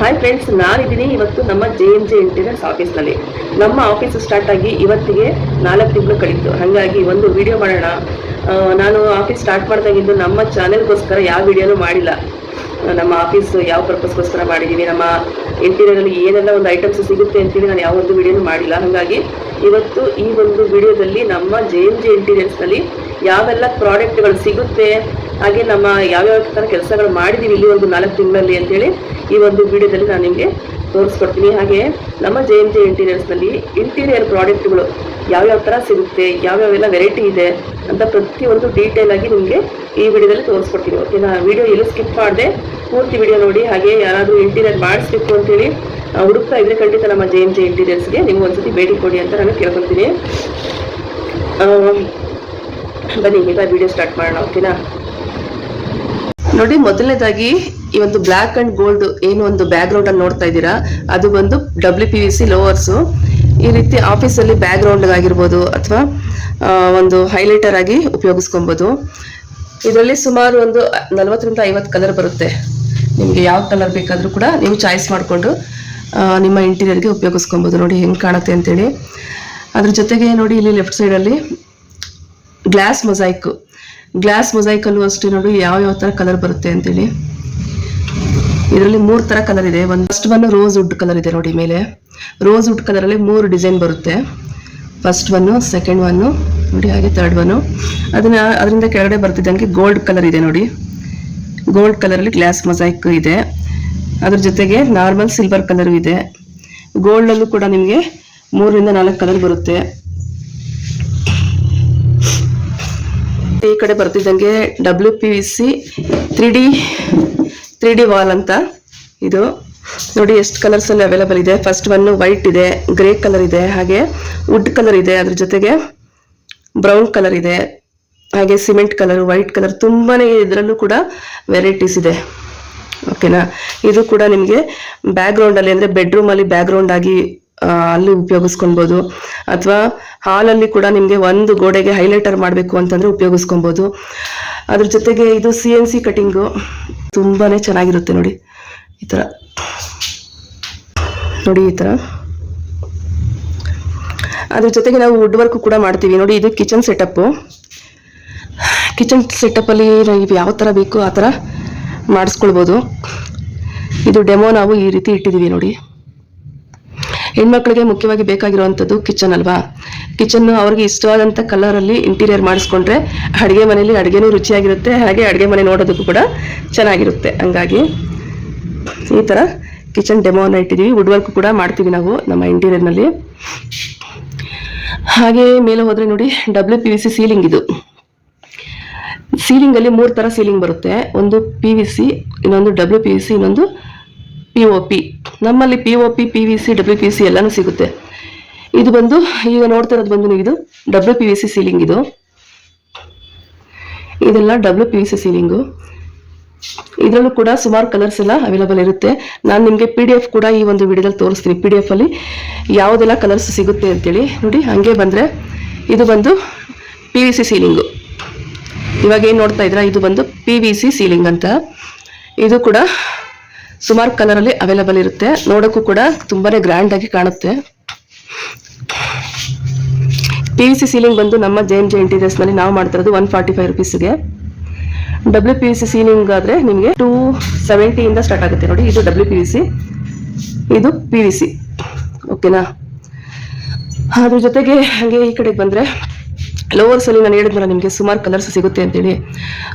Hi friends ನಾನಿದ್ದೀನಿ ಇವತ್ತು ನಮ್ಮ ಜೆ ಎನ್ ಜೆ ಇಂಟೀರಿಯರ್ಸ್ ಆಫೀಸ್ನಲ್ಲಿ ನಮ್ಮ ಆಫೀಸ್ ಸ್ಟಾರ್ಟ್ ಆಗಿ ಇವತ್ತಿಗೆ ನಾಲ್ಕು ತಿಂಗಳು ಕಳೀತು. ಹಾಗಾಗಿ ಒಂದು ವಿಡಿಯೋ ಮಾಡೋಣ. ನಾನು ಆಫೀಸ್ ಸ್ಟಾರ್ಟ್ ಮಾಡಿದಾಗಿದ್ದು ನಮ್ಮ ಚಾನೆಲ್ಗೋಸ್ಕರ ಯಾವ ವಿಡಿಯೋನೂ ಮಾಡಿಲ್ಲ. ನಮ್ಮ ಆಫೀಸ್ ಯಾವ ಪರ್ಪಸ್ಗೋಸ್ಕರ ಮಾಡಿದ್ದೀವಿ ನಮ್ಮ ಇಂಟೀರಿಯರಲ್ಲಿ ಏನೆಲ್ಲ ಒಂದು ಐಟಮ್ಸ್ ಸಿಗುತ್ತೆ ಅಂತೇಳಿ ನಾನು ಯಾವೊಂದು ವಿಡಿಯೋನೂ ಮಾಡಿಲ್ಲ. ಹಾಗಾಗಿ ಇವತ್ತು ಈ ಒಂದು ವಿಡಿಯೋದಲ್ಲಿ ನಮ್ಮ ಜೆ ಎನ್ ಜೆ ಇಂಟೀರಿಯರ್ಸ್ನಲ್ಲಿ ಯಾವೆಲ್ಲ ಪ್ರಾಡಕ್ಟ್ಗಳು ಸಿಗುತ್ತೆ ಹಾಗೆ ನಮ್ಮ ಯಾವ್ಯಾವ ಥರ ಕೆಲಸಗಳು ಮಾಡಿದ್ದೀವಿ ಇಲ್ಲಿ ಒಂದು ನಾಲ್ಕು ತಿಂಗಳಲ್ಲಿ ಅಂತೇಳಿ ಈ ಒಂದು ವಿಡಿಯೋದಲ್ಲಿ ನಾನು ನಿಮಗೆ ತೋರಿಸ್ಕೊಡ್ತೀನಿ. ಹಾಗೆ ನಮ್ಮ ಜೆ ಇಂಟೀರಿಯರ್ಸ್ ಜೆ ಇಂಟೀರಿಯರ್ಸ್ನಲ್ಲಿ ಇಂಟೀರಿಯರ್ ಪ್ರಾಡಕ್ಟ್ಗಳು ಯಾವ್ಯಾವ ಥರ ಸಿಗುತ್ತೆ, ಯಾವ್ಯಾವೆಲ್ಲ ವೆರೈಟಿ ಇದೆ ಅಂತ ಪ್ರತಿಯೊಂದು ಡೀಟೇಲ್ ಆಗಿ ನಿಮಗೆ ಈ ವಿಡಿಯೋದಲ್ಲಿ ತೋರಿಸ್ಕೊಡ್ತೀನಿ. ಓಕೆನಾ ವಿಡಿಯೋ ಎಲ್ಲೂ ಸ್ಕಿಪ್ ಮಾಡದೆ. ಪೂರ್ತಿ ವಿಡಿಯೋ ನೋಡಿ. ಹಾಗೆ ಯಾರಾದರೂ ಇಂಟೀರಿಯರ್ ಮಾಡಿಸ್ಬೇಕು ಅಂತೇಳಿ ಹುಡುಕ್ತಾ ಇದ್ರೆ ಖಂಡಿತ ನಮ್ಮ ಜೆ ಎಂ ಜೆ ಇಂಟೀರಿಯರ್ಸ್ಗೆ ನೀವು ಒಂದ್ಸತಿ ಭೇಟಿ ಕೊಡಿ ಅಂತ ನಾನು ಕೇಳ್ಕೊಳ್ತೀನಿ. ಬನ್ನಿ, ಈಗ ವಿಡಿಯೋ ಸ್ಟಾರ್ಟ್ ಮಾಡೋಣ. ಓಕೆನಾ ನೋಡಿ, ಮೊದಲನೇದಾಗಿ ಈ ಒಂದು ಬ್ಲ್ಯಾಕ್ ಅಂಡ್ ಗೋಲ್ಡ್ ಏನು ಒಂದು ಬ್ಯಾಕ್ ಗ್ರೌಂಡ್ ಅನ್ನು ನೋಡ್ತಾ ಇದ್ದೀರಾ? ಅದು ಬಂದು W P V C louvers ಈ ರೀತಿ ಆಫೀಸಲ್ಲಿ ಬ್ಯಾಕ್ ಗ್ರೌಂಡ್ ಆಗಿರ್ಬೋದು ಅಥವಾ ಒಂದು ಹೈಲೈಟರ್ ಆಗಿ ಉಪಯೋಗಿಸ್ಕೊಬೋದು. ಇದರಲ್ಲಿ ಸುಮಾರು ಒಂದು ನಲವತ್ತರಿಂದ ಐವತ್ತು ಕಲರ್ ಬರುತ್ತೆ. ನಿಮಗೆ ಯಾವ ಕಲರ್ ಬೇಕಾದರೂ ಕೂಡ ನೀವು ಚಾಯ್ಸ್ ಮಾಡಿಕೊಂಡು ನಿಮ್ಮ ಇಂಟೀರಿಯರ್ಗೆ ಉಪಯೋಗಿಸ್ಕೊಬೋದು. ನೋಡಿ, ಹೆಂಗೆ ಕಾಣುತ್ತೆ ಅಂತೇಳಿ. ಅದ್ರ ಜೊತೆಗೆ ನೋಡಿ, ಇಲ್ಲಿ ಲೆಫ್ಟ್ ಸೈಡಲ್ಲಿ ಗ್ಲಾಸ್ ಮೊಸೈಕ್ ಗ್ಲಾಸ್ ಮೊಸೈಕಲ್ಲೂ ಅಷ್ಟೇ ನೋಡಿ ಯಾವ ಯಾವ ಥರ ಕಲರ್ ಬರುತ್ತೆ ಅಂತೇಳಿ. ಇದರಲ್ಲಿ ಮೂರು ಥರ ಕಲರ್ ಇದೆ. ಒಂದು first one rosewood colour ಇದೆ ನೋಡಿ ಮೇಲೆ. ರೋಸ್ ವುಡ್ ಕಲರಲ್ಲಿ ಮೂರು ಡಿಸೈನ್ ಬರುತ್ತೆ. ಫಸ್ಟ್ ಒನ್ನು ಸೆಕೆಂಡ್ ಒನ್ನು ನೋಡಿ ಹಾಗೆ ತರ್ಡ್ ಒನ್ನು ಅದನ್ನ ಅದರಿಂದ ಕೆಳಗಡೆ ಬರ್ತಿದ್ದಂಗೆ ಗೋಲ್ಡ್ ಕಲರ್ ಇದೆ ನೋಡಿ. ಗೋಲ್ಡ್ ಕಲರಲ್ಲಿ ಗ್ಲಾಸ್ ಮೊಸೈಕ್ ಇದೆ. ಅದ್ರ ಜೊತೆಗೆ ನಾರ್ಮಲ್ ಸಿಲ್ವರ್ ಕಲರು ಇದೆ. ಗೋಲ್ಡಲ್ಲೂ ಕೂಡ ನಿಮಗೆ ಮೂರರಿಂದ ನಾಲ್ಕು ಕಲರ್ ಬರುತ್ತೆ. ಈ ಕಡೆ ಬರ್ತಿದ್ದಂಗೆ W P V C three D three D wall ಅಂತ ಇದು. ನೋಡಿ ಎಷ್ಟು ಕಲರ್ಸ್ ಅಲ್ಲಿ ಅವೈಲಬಲ್ ಇದೆ. ಫಸ್ಟ್ ಒನ್ ವೈಟ್ ಇದೆ ಗ್ರೇ ಕಲರ್ ಇದೆ, ಹಾಗೆ ವುಡ್ ಕಲರ್ ಇದೆ ಅದ್ರ ಜೊತೆಗೆ ಬ್ರೌನ್ ಕಲರ್ ಇದೆ, ಹಾಗೆ ಸಿಮೆಂಟ್ ಕಲರ್ ವೈಟ್ ಕಲರ್ ತುಂಬಾನೇ ಇದರಲ್ಲೂ ಕೂಡ ವೆರೈಟೀಸ್ ಇದೆ. ಓಕೆನಾ ಇದು ಕೂಡ ನಿಮಗೆ ಬ್ಯಾಕ್ಗ್ರೌಂಡ್ ಅಲ್ಲಿ ಅಂದ್ರೆ ಬೆಡ್ರೂಮ್ ಅಲ್ಲಿ ಬ್ಯಾಕ್ಗ್ರೌಂಡ್ ಆಗಿ ಅಲ್ಲಿ ಉಪಯೋಗಿಸ್ಕೊಬೋದು ಅಥವಾ ಹಾಲಲ್ಲಿ ಕೂಡ ನಿಮಗೆ ಒಂದು ಗೋಡೆಗೆ ಹೈಲೈಟರ್ ಮಾಡಬೇಕು ಅಂತಂದರೆ ಉಪಯೋಗಿಸ್ಕೊಬೋದು ಅದ್ರ ಜೊತೆಗೆ ಇದು ಸಿ ಎನ್ ಸಿ ಕಟಿಂಗು ತುಂಬಾ ಚೆನ್ನಾಗಿರುತ್ತೆ ನೋಡಿ. ಈ ಥರ ನೋಡಿ ಈ ಥರ ಅದ್ರ ಜೊತೆಗೆ ನಾವು ವುಡ್ ವರ್ಕ್ ಕೂಡ ಮಾಡ್ತೀವಿ. ನೋಡಿ ಇದು ಕಿಚನ್ ಸೆಟಪ್ಪು ಕಿಚನ್ ಸೆಟಪ್ಪಲ್ಲಿ ನೀವು ಯಾವ ಥರ ಬೇಕು ಆ ಥರ ಮಾಡಿಸ್ಕೊಳ್ಬೋದು. ಇದು ಡೆಮೋ ನಾವು ಈ ರೀತಿ ಇಟ್ಟಿದ್ದೀವಿ ನೋಡಿ. ಹೆಣ್ಮಕ್ಳಿಗೆ ಮುಖ್ಯವಾಗಿ ಬೇಕಾಗಿರುವಂಥದ್ದು ಕಿಚನ್ ಅಲ್ವಾ? ಕಿಚನ್ ಅವ್ರಿಗೆ ಇಷ್ಟವಾದಂಥ ಕಲರಲ್ಲಿ ಇಂಟೀರಿಯರ್ ಮಾಡಿಸ್ಕೊಂಡ್ರೆ ಅಡುಗೆ ಮನೆಯಲ್ಲಿ ಅಡುಗೆನೂ ರುಚಿಯಾಗಿರುತ್ತೆ, ಹಾಗೆ ಅಡುಗೆ ಮನೆ ನೋಡೋದಕ್ಕೂ ಕೂಡ ಚೆನ್ನಾಗಿರುತ್ತೆ. ಹಂಗಾಗಿ ಈ ಥರ ಕಿಚನ್ ಡೆಮೋನ ಇಟ್ಟಿದ್ದೀವಿ ವುಡ್ ವರ್ಕ್ ಕೂಡ ಮಾಡ್ತೀವಿ ನಾವು ನಮ್ಮ ಇಂಟೀರಿಯರ್ನಲ್ಲಿ ಹಾಗೆ ಮೇಲೆ ಹೋದರೆ ನೋಡಿ ಡಬ್ಲ್ಯೂ ಪಿ ಸೀಲಿಂಗ್ ಇದು. ಸೀಲಿಂಗ್ ಅಲ್ಲಿ ಮೂರು ತರ ಸೀಲಿಂಗ್ ಬರುತ್ತೆ. ಒಂದು ಪಿ ಇನ್ನೊಂದು ಡಬ್ಲ್ಯೂ ಪಿ ವಿ ಸಿ ಇನ್ನೊಂದು ಪಿ ಪಿ ನಮ್ಮಲ್ಲಿ P O P P V C W P C ಎಲ್ಲಾನು ಸಿಗುತ್ತೆ. ಇದು ಬಂದು, ಈಗ ನೋಡ್ತಾ ಇರೋದು ಬಂದು ನೀವು ಇದು W P V C ceiling ಇದು. ಇದೆಲ್ಲ W P V C ceiling ಇದರಲ್ಲೂ ಕೂಡ ಸುಮಾರು ಕಲರ್ಸ್ ಎಲ್ಲ ಅವೈಲಬಲ್ ಇರುತ್ತೆ. ನಾನು ನಿಮಗೆ ಪಿ ಡಿ ಎಫ್ ಕೂಡ ಈ ಒಂದು ವಿಡಿಯೋದಲ್ಲಿ ತೋರಿಸ್ತೀನಿ. ಪಿ ಡಿ ಎಫ್ ಅಲ್ಲಿ ಯಾವುದೆಲ್ಲ ಕಲರ್ಸ್ ಸಿಗುತ್ತೆ ಅಂತೇಳಿ. ನೋಡಿ, ಹಾಗೆ ಬಂದರೆ ಇದು ಬಂದು ಪಿ ವಿ ಸಿ ಸೀಲಿಂಗು ಇವಾಗ ಏನು ನೋಡ್ತಾ ಇದ್ದೀರಾ? ಇದು ಬಂದು ಪಿ ವಿ ಸಿ ಸೀಲಿಂಗ್ ಅಂತ. ಇದು ಕೂಡ ಸುಮಾರು ಕಲರಲ್ಲಿ ಅವೈಲೇಬಲ್ ಇರುತ್ತೆ. ನೋಡೋಕ್ಕೂ ಕೂಡ ತುಂಬಾನೇ ಗ್ರ್ಯಾಂಡ್ ಆಗಿ ಕಾಣುತ್ತೆ. ಪಿ ವಿ ಸಿ ಸೀಲಿಂಗ್ ಬಂದು ನಮ್ಮ ಜೆ ಎನ್ ಜೆ ಇಂಟೀರಿಯರ್ಸ್ನಲ್ಲಿ ನಾವು ಮಾಡ್ತಿರೋದು one forty five ರುಪೀಸ್ಗೆ W P V C ceiling ಆದರೆ ನಿಮಗೆ ಟೂ ಸೆವೆಂಟಿಯಿಂದ ಸ್ಟಾರ್ಟ್ ಆಗುತ್ತೆ ನೋಡಿ, ಇದು ಡಬ್ಲ್ಯೂ ಪಿ ವಿ ಸಿ ಇದು ಪಿ ವಿ ಸಿ ಓಕೆನಾ ಅದ್ರ ಜೊತೆಗೆ ಹಾಗೆ ಈ ಕಡೆಗೆ ಬಂದರೆ ಲೋವರ್ಸ್ ಅಲ್ಲಿ ನಾನು ಹೇಳಿದ್ನಲ್ಲ, ನಿಮಗೆ ಸುಮಾರು ಕಲರ್ಸ್ ಸಿಗುತ್ತೆ ಅಂತೇಳಿ.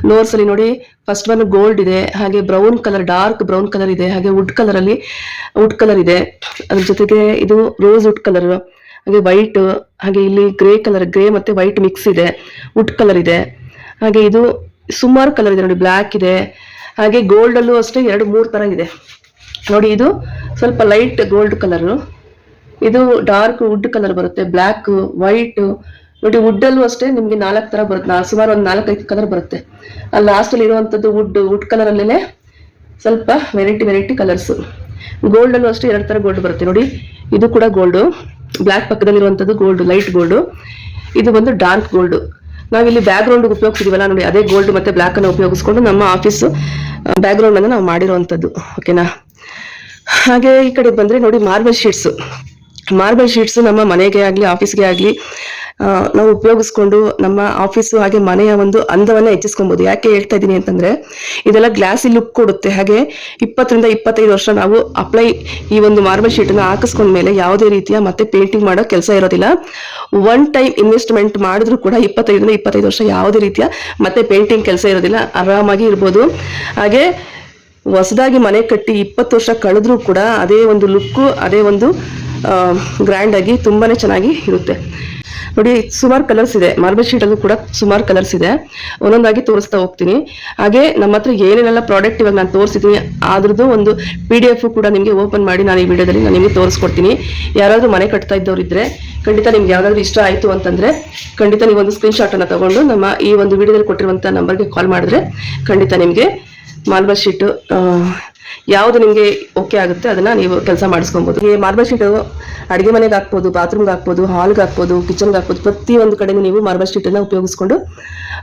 ಲೋವರ್ಸ್ ಅಲ್ಲಿ ನೋಡಿ ಫಸ್ಟ್ ಒನ್ ಗೋಲ್ಡ್ ಇದೆ, ಹಾಗೆ brown colour dark brown colour ಇದೆ, ಹಾಗೆ ವುಡ್ ಕಲರ್ ಅಲ್ಲಿ ವುಡ್ ಕಲರ್ ಇದೆ. ಅದ್ರ ಜೊತೆಗೆ ಇದು ರೋಸ್ ವುಡ್ ಕಲರ್ ಹಾಗೆ ವೈಟ್ ಹಾಗೆ ಇಲ್ಲಿ ಗ್ರೇ ಕಲರ್ ಗ್ರೇ ಮತ್ತೆ ವೈಟ್ ಮಿಕ್ಸ್ ಇದೆ ವುಡ್ ಕಲರ್ ಇದೆ. ಹಾಗೆ ಇದು ಸುಮಾರು ಕಲರ್ ಇದೆ ನೋಡಿ ಬ್ಲ್ಯಾಕ್ ಇದೆ. ಹಾಗೆ ಗೋಲ್ಡ್ ಅಲ್ಲೂ ಅಷ್ಟೇ ಎರಡು, ಮೂರು ತರ ಇದೆ. ನೋಡಿ ಇದು ಸ್ವಲ್ಪ ಲೈಟ್ ಗೋಲ್ಡ್ ಕಲರ್ ಇದು ಡಾರ್ಕ್ ವುಡ್ ಕಲರ್ ಬರುತ್ತೆ ಬ್ಲ್ಯಾಕ್ ವೈಟ್ ನೋಡಿ ವುಡ್ಡಲ್ಲೂ ಅಷ್ಟೇ ನಿಮ್ಗೆ ನಾಲ್ಕು ತರ ಬರುತ್ತೆ ಸುಮಾರು ಒಂದು ನಾಲ್ಕೈದು ಕಲರ್ ಬರುತ್ತೆ. ಅಲ್ಲಿ ಲಾಸ್ಟ್ ಅಲ್ಲಿ ಇರುವಂತದ್ದು ವುಡ್ ವುಡ್ ಕಲರ್ ಅಲ್ಲೇ ಸ್ವಲ್ಪ ವೆರೈಟಿ ವೆರೈಟಿ ಕಲರ್ಸ್ ಗೋಲ್ಡ್ ಅಲ್ಲೂ ಅಷ್ಟೇ ಎರಡು ತರ ಗೋಲ್ಡ್ ಬರುತ್ತೆ. ನೋಡಿ, ಇದು ಕೂಡ ಗೋಲ್ಡ್ ಬ್ಲ್ಯಾಕ್ ಪಕ್ಕದಲ್ಲಿರುವಂತದ್ದು ಗೋಲ್ಡ್ ಲೈಟ್ ಗೋಲ್ಡ್ ಇದು ಬಂದು ಡಾರ್ಕ್ ಗೋಲ್ಡ್ ನಾವಿಲ್ಲಿ ಬ್ಯಾಕ್ ಗ್ರೌಂಡ್ ಉಪಯೋಗಿಸಿದೀವಲ್ಲ, ನೋಡಿ, ಅದೇ ಗೋಲ್ಡ್ ಮತ್ತೆ ಬ್ಲ್ಯಾಕ್ ಅನ್ನು ಉಪಯೋಗಿಸ್ಕೊಂಡು ನಮ್ಮ ಆಫೀಸ್ ಬ್ಯಾಕ್ ಗ್ರೌಂಡ್ ಅನ್ನು ನಾವು ಮಾಡಿರುವಂತದ್ದು. ಓಕೆನಾ ಹಾಗೆ ಈ ಕಡೆ ಬಂದ್ರೆ ನೋಡಿ ಮಾರ್ಬಲ್ ಶೀಟ್ಸ್ ಮಾರ್ಬಲ್ ಶೀಟ್ಸ್ ನಮ್ಮ ಮನೆಗೆ ಆಗಲಿ ಆಫೀಸ್ಗೆ ಆಗಲಿ ನಾವು ಉಪಯೋಗಿಸ್ಕೊಂಡು ನಮ್ಮ ಆಫೀಸು ಹಾಗೆ ಮನೆಯ ಒಂದು ಅಂದವನ್ನ ಹೆಚ್ಚಿಸ್ಕೊಬಹುದು ಯಾಕೆ ಹೇಳ್ತಾ ಇದ್ದೀನಿ ಅಂತಂದ್ರೆ, ಇದೆಲ್ಲ ಗ್ಲಾಸಿ ಲುಕ್ ಕೊಡುತ್ತೆ. ಹಾಗೆ ಇಪ್ಪತ್ತರಿಂದ ಇಪ್ಪತ್ತೈದು ವರ್ಷ ನಾವು ಅಪ್ಲೈ ಈ ಒಂದು ಮಾರ್ಬಲ್ ಶೀಟ್ ಅನ್ನ ಹಾಕಿಸ್ಕೊಂಡ ಮೇಲೆ ಯಾವುದೇ ರೀತಿಯ ಮತ್ತೆ ಪೇಂಟಿಂಗ್ ಮಾಡೋ ಕೆಲಸ ಇರೋದಿಲ್ಲ. ಒನ್ ಟೈಮ್ ಇನ್ವೆಸ್ಟ್ಮೆಂಟ್ ಮಾಡಿದ್ರು ಕೂಡ ಇಪ್ಪತ್ತೈದರಿಂದ ಇಪ್ಪತ್ತೈದು ವರ್ಷ ಯಾವುದೇ ರೀತಿಯ ಮತ್ತೆ ಪೇಂಟಿಂಗ್ ಕೆಲಸ ಇರೋದಿಲ್ಲ. ಆರಾಮಾಗಿ ಇರ್ಬೋದು. ಹಾಗೆ ಹೊಸದಾಗಿ ಮನೆ ಕಟ್ಟಿ ಇಪ್ಪತ್ತು ವರ್ಷ ಕಳೆದ್ರೂ ಕೂಡ ಅದೇ ಒಂದು ಲುಕ್ಕು ಅದೇ ಒಂದು ಗ್ರ್ಯಾಂಡ್ ಆಗಿ ತುಂಬಾನೇ ಚೆನ್ನಾಗಿ ಇರುತ್ತೆ. ನೋಡಿ, ಸುಮಾರು ಕಲರ್ಸ್ ಇದೆ. ಮಾರ್ಬಲ್ ಶೀಟ್ ಅಲ್ಲೂ ಕೂಡ ಸುಮಾರು ಕಲರ್ಸ್ ಇದೆ. ಒಂದೊಂದಾಗಿ ತೋರಿಸ್ತಾ ಹೋಗ್ತೀನಿ. ಹಾಗೆ ನಮ್ಮ ಹತ್ರ ಏನೇನೆಲ್ಲ ಪ್ರಾಡಕ್ಟ್ ಇವಾಗ ನಾನು ತೋರಿಸಿದ್ದೀನಿ ಅದ್ರದ್ದು ಒಂದು ಪಿ ಡಿ ಎಫ್ ಕೂಡ ನಿಮಗೆ ಓಪನ್ ಮಾಡಿ ನಾನು ಈ ವಿಡಿಯೋದಲ್ಲಿ ನಾನು ನಿಮಗೆ ತೋರಿಸ್ಕೊಡ್ತೀನಿ. ಯಾರಾದರೂ ಮನೆ ಕಟ್ತಾ ಇದ್ದವ್ರು ಇದ್ರೆ ಖಂಡಿತ ನಿಮ್ಗೆ ಯಾವುದಾದ್ರೂ ಇಷ್ಟ ಆಯಿತು ಅಂತಂದ್ರೆ ಖಂಡಿತ ನೀವು ಒಂದು ಸ್ಕ್ರೀನ್ ಶಾಟ್ ಅನ್ನ ತಗೊಂಡು ನಮ್ಮ ಈ ಒಂದು ವಿಡಿಯೋದಲ್ಲಿ ಕೊಟ್ಟಿರುವಂಥ ನಂಬರ್ಗೆ ಕಾಲ್ ಮಾಡಿದ್ರೆ ಖಂಡಿತ ನಿಮಗೆ ಮಾರ್ಬಲ್ ಶೀಟು ಯಾವುದು ನಿಮಗೆ ಓಕೆ ಆಗುತ್ತೆ, ಅದನ್ನ ನೀವು ಕೆಲಸ ಮಾಡಿಸ್ಕೊಬೋದು. ಈ ಮಾರ್ಬಲ್ ಶೀಟು ಅಡುಗೆ ಮನೆಗೆ ಹಾಕ್ಬೋದು ಬಾತ್ರೂಮ್ಗೆ ಹಾಕ್ಬೋದು ಹಾಲ್ಗೆ ಹಾಕ್ಬೋದು ಕಿಚನ್ಗೆ ಹಾಕ್ಬೋದು, ಪ್ರತಿಯೊಂದು ಕಡೆ ನೀವು ಮಾರ್ಬಲ್ ಶೀಟನ್ನು ಉಪಯೋಗಿಸ್ಕೊಂಡು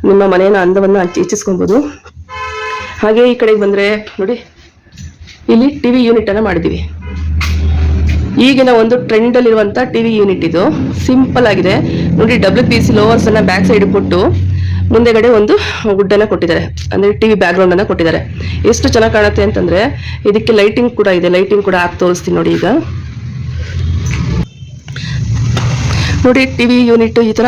ನಿಮ್ಮ ಮನೆಯ ಅಂದವನ್ನು ಹೆಚ್ಚಿಸ್ಕೊಬೋದು. ಹಾಗೆ ಈ ಕಡೆಗೆ ಬಂದರೆ ನೋಡಿ, ಇಲ್ಲಿ ಟಿ ವಿ ಯೂನಿಟನ್ನು ಮಾಡಿದ್ದೀವಿ ಈಗಿನ ಒಂದು ಟ್ರೆಂಡ್ ಟಿ ಟಿವಿ ಯೂನಿಟ್ ಇದು. ಸಿಂಪಲ್ ಆಗಿದೆ. ನೋಡಿ ಡಬ್ಲ್ಯೂ ಪಿ ಸಿ ಲೋವರ್ಸ್ ಅನ್ನ ಬ್ಯಾಕ್ ಸೈಡ್ ಕೊಟ್ಟು ಮುಂದೆಗಡೆ ಒಂದು ವುಡ್ಡನ್ನ ಕೊಟ್ಟಿದ್ದಾರೆ. ಅಂದ್ರೆ ಬ್ಯಾಕ್ ಗ್ರೌಂಡ್ ಅನ್ನ ಕೊಟ್ಟಿದ್ದಾರೆ. ಎಷ್ಟು ಚೆನ್ನಾಗಿ ಕಾಣುತ್ತೆ ಅಂತಂದ್ರೆ, ಇದಕ್ಕೆ ಲೈಟಿಂಗ್ ಕೂಡ ಇದೆ. ಲೈಟಿಂಗ್ ಕೂಡ ಹಾಕಿ ತೋರಿಸ್ತೀನಿ ನೋಡಿ ಈಗ. ನೋಡಿ ಟಿವಿ ಯೂನಿಟ್ ಈ ತರ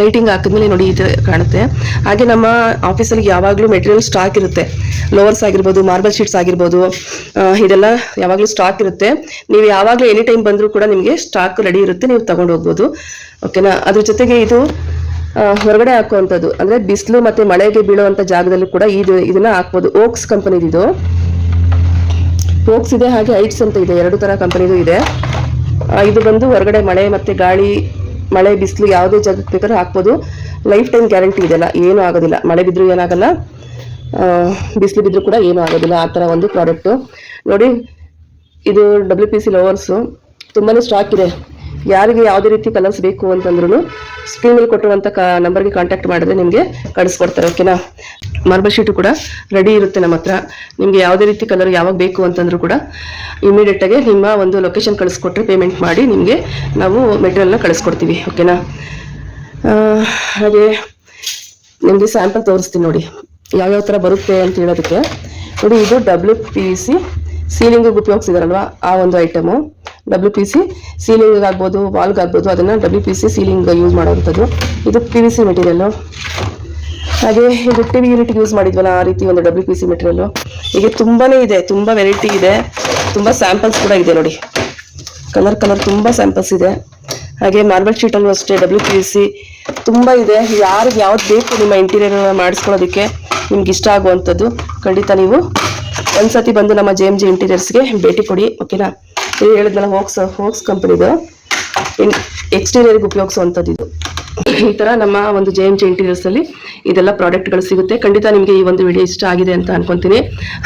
ಲೈಟಿಂಗ್ ಹಾಕಿದ್ಮೇಲೆ ನೋಡಿ ಈ ತರ ಕಾಣುತ್ತೆ. ಹಾಗೆ ನಮ್ಮ ಆಫೀಸಲ್ಲಿ ಯಾವಾಗಲೂ ಮೆಟೀರಿಯಲ್ ಸ್ಟಾಕ್ ಇರುತ್ತೆ. ಲೋವರ್ಸ್ ಆಗಿರ್ಬೋದು ಮಾರ್ಬಲ್ ಶೀಟ್ಸ್ ಆಗಿರ್ಬೋದು ಇದೆಲ್ಲ ಯಾವಾಗಲೂ ಸ್ಟಾಕ್ ಇರುತ್ತೆ. ನೀವು ಯಾವಾಗಲೂ ಎನಿ ಟೈಮ್ ಬಂದರೂ ಕೂಡ ನಿಮಗೆ ಸ್ಟಾಕ್ ರೆಡಿ ಇರುತ್ತೆ. ನೀವು ತಗೊಂಡು ಹೋಗ್ಬೋದು. ಓಕೆನಾ ಅದ್ರ ಜೊತೆಗೆ ಇದು ಹೊರಗಡೆ ಹಾಕುವಂಥದ್ದು. ಅಂದ್ರೆ ಬಿಸಿಲು ಮತ್ತೆ ಮಳೆಗೆ ಬೀಳುವಂಥ ಜಾಗದಲ್ಲೂ ಕೂಡ ಇದು ಇದನ್ನ ಹಾಕ್ಬೋದು. ಓಕ್ಸ್ ಕಂಪನಿದಿದು ಓಕ್ಸ್ ಇದೆ, ಹಾಗೆ ಐಟ್ಸ್ ಅಂತ ಇದೆ. ಎರಡು ತರ ಕಂಪನಿದು ಇದೆ. ಇದು ಬಂದು ಹೊರಗಡೆ ಮಳೆ ಮತ್ತೆ ಗಾಳಿ, ಮಳೆ, ಬಿಸಿಲು ಯಾವುದೇ ಜಾಗಕ್ಕೆ ಬೇಕಾದ್ರೂ ಹಾಕ್ಬೋದು. ಲೈಫ್ ಟೈಮ್ ಗ್ಯಾರಂಟಿ ಇದೆಲ್ಲ. ಏನೂ ಆಗೋದಿಲ್ಲ. ಮಳೆ ಬಿದ್ದರೂ ಏನಾಗಲ್ಲ. ಬಿಸಿಲು ಬಿದ್ದರೂ ಕೂಡ ಏನೂ ಆಗೋದಿಲ್ಲ. ಆ ಥರ ಒಂದು ಪ್ರಾಡಕ್ಟು ನೋಡಿ, ಇದು ಡಬ್ಲ್ಯೂ ಪಿ ಸಿ ಲವರ್ಸು ತುಂಬಾ ಸ್ಟಾಕ್ ಇದೆ. ಯಾರಿಗೆ ಯಾವುದೇ ರೀತಿ ಕಲರ್ಸ್ ಬೇಕು ಅಂತಂದ್ರೂ ಸ್ಕ್ರೀನ್ ಮೇಲೆ ಕೊಟ್ಟಿರುವಂತ ಕ ನಂಬರ್ಗೆ ಕಾಂಟ್ಯಾಕ್ಟ್ ಮಾಡಿದ್ರೆ ನಿಮಗೆ ಕಳಿಸ್ಕೊಡ್ತಾರೆ ಓಕೆನಾ ಮಾರ್ಬಲ್ ಶೀಟು ಕೂಡ ರೆಡಿ ಇರುತ್ತೆ ನಮ್ಮ ಹತ್ರ. ನಿಮಗೆ ಯಾವುದೇ ರೀತಿ ಕಲರ್ ಯಾವಾಗ ಬೇಕು ಅಂತಂದ್ರೂ ಕೂಡ ಇಮಿಡಿಯೇಟಾಗಿ ನಿಮ್ಮ ಒಂದು ಲೊಕೇಶನ್ ಕಳಿಸ್ಕೊಟ್ರೆ ಪೇಮೆಂಟ್ ಮಾಡಿ ನಿಮಗೆ ನಾವು ಮೆಟೀರಿಯಲ್ನ ಕಳಿಸ್ಕೊಡ್ತೀವಿ ಓಕೆನಾ ಹಾಗೆ ನಿಮಗೆ ಸ್ಯಾಂಪಲ್ ತೋರಿಸ್ತೀನಿ ನೋಡಿ. ಯಾವ್ಯಾವ ಥರ ಬರುತ್ತೆ ಅಂತ ಹೇಳೋದಕ್ಕೆ. ನೋಡಿ ಇದು ಡಬ್ಲ್ಯೂ ಪಿ ಸಿ ಸೀಲಿಂಗಿಗೆ ಉಪಯೋಗಿಸಿದಾರಲ್ವಾ? ಆ ಒಂದು item W P C ceiling ಆಗ್ಬೋದು ಆಗ್ಬೋದು, ಅದನ್ನ W P C ceiling use ಮಾಡೋವಂಥದ್ದು. ಇದು ಪಿ ವಿ ಸಿ ಮೆಟೀರಿಯಲ್ಲು ಹಾಗೆ ಇದು ಟಿವಿ ಯೂನಿಟ್ ಯೂಸ್ ಮಾಡಿದ್ವಲ್ಲ, ಆ ರೀತಿ ಒಂದು ಡಬ್ಲ್ಯೂ ಪಿ ಸಿ ಮೆಟೀರಿಯಲ್ಲು ಹೀಗೆ ತುಂಬಾ ಇದೆ, ತುಂಬ ವೆರೈಟಿ ಇದೆ. ತುಂಬ ಸ್ಯಾಂಪಲ್ಸ್ ಕೂಡ ಇದೆ ನೋಡಿ. ಕಲರ್ ಕಲರ್ ತುಂಬ ಸ್ಯಾಂಪಲ್ಸ್ ಇದೆ. ಹಾಗೆ ಮಾರ್ಬಲ್ ಶೀಟಲ್ಲೂ ಅಷ್ಟೇ ಡಬ್ಲ್ಯೂ ಪಿ ಸಿ ತುಂಬ ಇದೆ. ಯಾರಿಗೆ ಯಾವ್ದು ಬೇಕು ನಿಮ್ಮ ಇಂಟೀರಿಯರ್ ಮಾಡಿಸ್ಕೊಳ್ಳೋದಕ್ಕೆ ನಿಮ್ಗೆ ಇಷ್ಟ ಆಗುವಂಥದ್ದು, ಖಂಡಿತ ನೀವು ಒಂದ್ಸತಿ ಬಂದು ನಮ್ಮ ಜೆ ಎಂ ಜಿ ಇಂಟೀರಿಯರ್ಸ್ಗೆ ಭೇಟಿ ಕೊಡಿ, ಓಕೆನಾ? ಇಲ್ಲಿ ಹೇಳಿದ್ನಲ್ಲ ಹೋಕ್ಸ್ ಹೋಕ್ಸ್ ಕಂಪನಿದು ಎಕ್ಸ್ಟೀರಿಯರ್ಗೆ ಉಪಯೋಗಿಸುವಂಥದ್ದು ಇದು. ಈ ತರ ನಮ್ಮ ಒಂದು ಜೆ ಎಂ ಜೆ ಇಂಟೀರಿಯರ್ಸ್ ಅಲ್ಲಿ ಇದೆಲ್ಲ ಪ್ರಾಡಕ್ಟ್ಗಳು ಸಿಗುತ್ತೆ. ಖಂಡಿತ ನಿಮಗೆ ಈ ಒಂದು ವಿಡಿಯೋ ಇಷ್ಟ ಆಗಿದೆ ಅಂತ ಅನ್ಕೊಂತೀನಿ.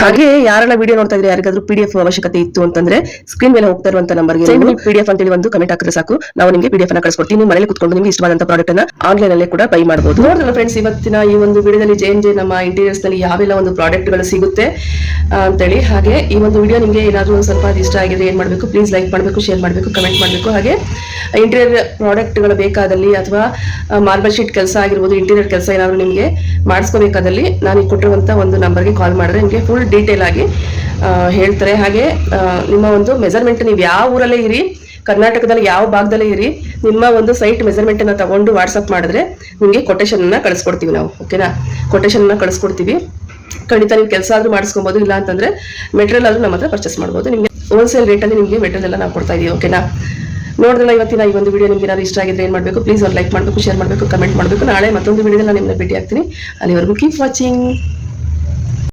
ಹಾಗೆ ಯಾರೆಲ್ಲ ವಿಡಿಯೋ ನೋಡ್ತಾ ಇದ್ರೆ ಯಾರಿಗಾದ್ರೂ ಪಿ ಡಿ ಎಫ್ ಅವಶ್ಯಕತೆ ಇತ್ತು ಅಂತಂದ್ರೆ ಸ್ಕ್ರೀನ್ ಮೇಲೆ ಹೋಗ್ತಾ ಇರುವಂತ ನಂಬರ್ಗೆ ಪಿ ಡಿ ಎಫ್ ಅಂತೇಳಿ ಒಂದು ಕಮೆಂಟ್ ಹಾಕಿದ್ರೆ ಸಾಕು. ನಾವು ನಿಮಗೆ ಪಿ ಡಿ ಎಫ್ ಅನ್ನ ಕಳಿಸ್ಕೊಡ್ತೀನಿ ನೀವು ಮನೇಲಿ ಕುತ್ಕೊಂಡು ನಿಮಗೆ ಇಷ್ಟವಾದಂತ ಪ್ರಾಡಕ್ಟ್ ಅನ್ನ ಆನ್ಲೈನ್ ಅಲ್ಲೇ ಕೂಡ ಬೈ ಮಾಡಬಹುದು ನೋಡಿದ್ರೆ ಫ್ರೆಂಡ್ಸ್ ಇವತ್ತಿನ ಈ ಒಂದು ವಿಡಿಯೋದಲ್ಲಿ ಜೆ ಎಂ ಜೆ ನಮ್ಮ ಇಂಟೀರಿಯರ್ಸ್ನಲ್ಲಿ ಯಾವೆಲ್ಲ ಒಂದು ಪ್ರಾಡಕ್ಟ್ಗಳು ಸಿಗುತ್ತೆ ಅಂತೇಳಿ. ಹಾಗೆ ಈ ಒಂದು ವಿಡಿಯೋ ನಿಮಗೆ ಏನಾದರೂ ಒಂದು ಸ್ವಲ್ಪ ಇಷ್ಟ ಆಗಿದೆ ಏನ್ ಮಾಡಬೇಕು? ಪ್ಲೀಸ್ ಲೈಕ್ ಮಾಡಬೇಕು ಶೇರ್ ಮಾಡಬೇಕು ಕಮೆಂಟ್ ಮಾಡಬೇಕು. ಹಾಗೆ ಇಂಟೀರಿಯರ್ ಪ್ರಾಡಕ್ಟ್ಗಳು ಬೇಕಾದಲ್ಲಿ ಅಥವಾ ಮಾರ್ಬಲ್ ಶೀಟ್ ಕೆಲಸ ಆಗಿರ್ಬೋದು ಇಂಟೀರಿಯರ್ ಕೆಲಸ ಏನಾದರೂ ನಿಮಗೆ ಮಾಡಿಸ್ಕೋಬೇಕಾದಲ್ಲಿ ನಾನು ಈಗ ಕೊಟ್ಟಿರುವಂಥ ಒಂದು ನಂಬರ್ಗೆ ಕಾಲ್ ಮಾಡಿದ್ರೆ ನಿಮಗೆ ಫುಲ್ ಡೀಟೇಲ್ ಆಗಿ ಹೇಳ್ತಾರೆ. ಹಾಗೆ ನಿಮ್ಮ ಒಂದು ಮೆಜರ್ಮೆಂಟ್ ನೀವು ಯಾವ ಊರಲ್ಲೇ ಇರಿ, ಕರ್ನಾಟಕದಲ್ಲಿ ಯಾವ ಭಾಗದಲ್ಲೇ ಇರಿ, ನಿಮ್ಮ ಒಂದು ಸೈಟ್ ಮೆಜರ್ಮೆಂಟ್ ಅನ್ನ ತಗೊಂಡು ವಾಟ್ಸಪ್ ಮಾಡಿದ್ರೆ ನಿಮಗೆ ಕೊಟೇಶನ್ ಅನ್ನ ಕಳಿಸ್ಕೊಡ್ತೀವಿ ನಾವು ಓಕೆನಾ ಕೊಟೇಶನ್ ಅನ್ನ ಕಳಿಸ್ಕೊಡ್ತೀವಿ. ಖಂಡಿತ ನೀವು ಕೆಲಸ ಆದ್ರೂ ಮಾಡಿಸ್ಕೊಬೋದು, ಇಲ್ಲ ಅಂತಂದ್ರೆ ಮೆಟೀರಿಯಲ್ ಆದ್ರೂ ನಮ್ಮ ಹತ್ರ ಪರ್ಚೇಸ್ ಮಾಡ್ಬೋದು. ನಿಮಗೆ ಹೋಲ್ಸೇಲ್ ರೇಟಲ್ಲಿ ನಿಮಗೆ ಮೆಟೀರಿಯಲ್ ಎಲ್ಲ ನಾವು ಕೊಡ್ತಾ ಇದೀವಿ ಓಕೆನಾ ನೋಡಿದ್ರಲ್ಲ ಇವತ್ತಿನ ಈ ಒಂದು ವಿಡಿಯೋ ನಿಮ್ಗೆ ಏನಾದ್ರು ಇಷ್ಟ ಆಗಿದ್ರೆ ಏನು ಮಾಡಬೇಕು? ಪ್ಲೀಸ್ ಒಂದು ಲೈಕ್ ಮಾಡಬೇಕು ಶೇರ್ ಮಾಡಬೇಕು ಕಮೆಂಟ್ ಮಾಡಬೇಕು. ನಾಳೆ ಮತ್ತೊಂದು ವಿಡಿಯೋದಲ್ಲಿ ನಾನು ನಿಮ್ಮನ್ನ ಭೇಟಿ ಆಗ್ತೀನಿ ಅಲ್ಲಿವರೆಗೂ ಕೀಪ್ ವಾಚಿಂಗ್